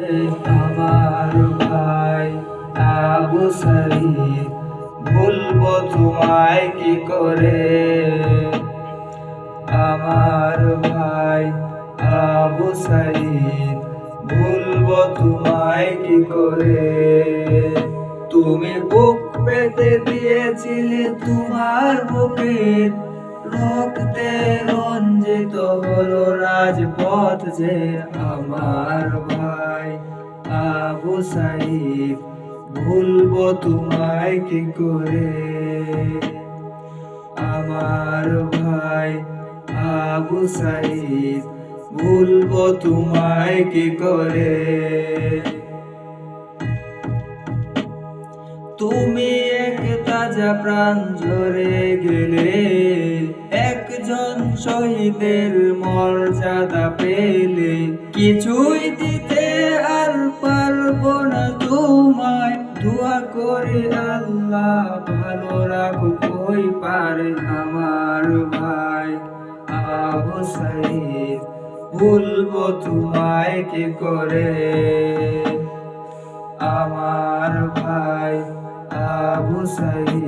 আমার ভাই আবু সাইদ, ভুলবো তোমায় কি করে? আমার ভাই আবু সাইদ, ভুলবো তোমায় কি করে? তুমি বুক পেতে দিয়েছিলে তোমার বুকের রক্তে রঞ্জিত হলো রাজপথ যে আমার ভাই। আবু সাইদ, ভুলবো তোমায় কি করে? আমার ভাই আবু সাইদ, ভুলবো তোমায় কি করে? তাজা প্রাণ ঝরে গেলে একজন শহীদের মর্যাদা পেলে কিছুই দিতে আর পারব না তোমায়। দোয়া করে আল্লাহ ভালো রাখুক, ওই পারে আমার ভাই। আবু সাইদ, ভুলবো তোমায় কি করে? আমার ভাই। আবু সাইদ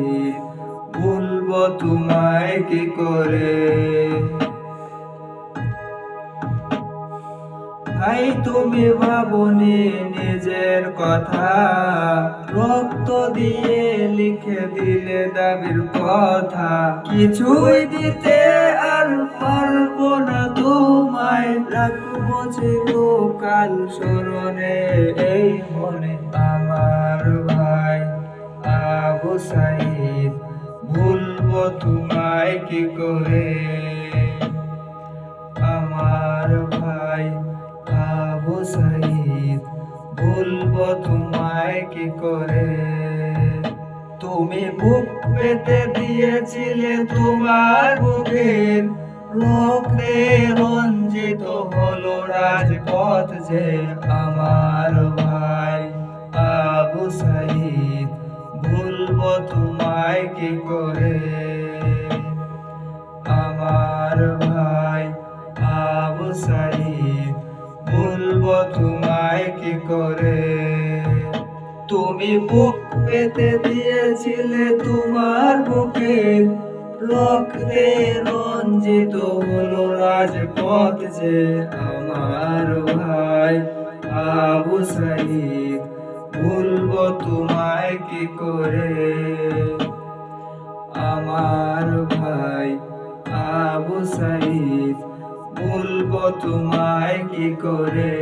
ভুলবো তোমায় কি করে? ভাই, তুমি ভাবনি নিজের কথা, রক্ত দিয়ে লিখে দিলে দাবির কথা। কিছুই দিতে আর পারব না তোমায়, রাখব চিরকাল স্মরণে, এই মনে আমার ভাই। সাইদ, ভুলবো তোমায় কি করে? আমার ভাই আবু সাইদ, ভুলবো তোমায় কি করে? তুমি বুক পেতে দিয়েছিলে তোমার বুকের রক্তে রঞ্জিত হলো রাজপথ যে আমার ভাই আবু সাইদ। কি করে? আমার ভাই আবু সাইদ ভুলবো তোমায় কি করে? তুমি বুক পেতে দিয়েছিলে তোমার বুকে, রক্তে রঞ্জিত হলো রাজপথ যে আমার ভাই আবু সাইদ ভুলবো তোমায় কি করে? আমার ভাই আবু সাইদ বলব তোমায় কি করে?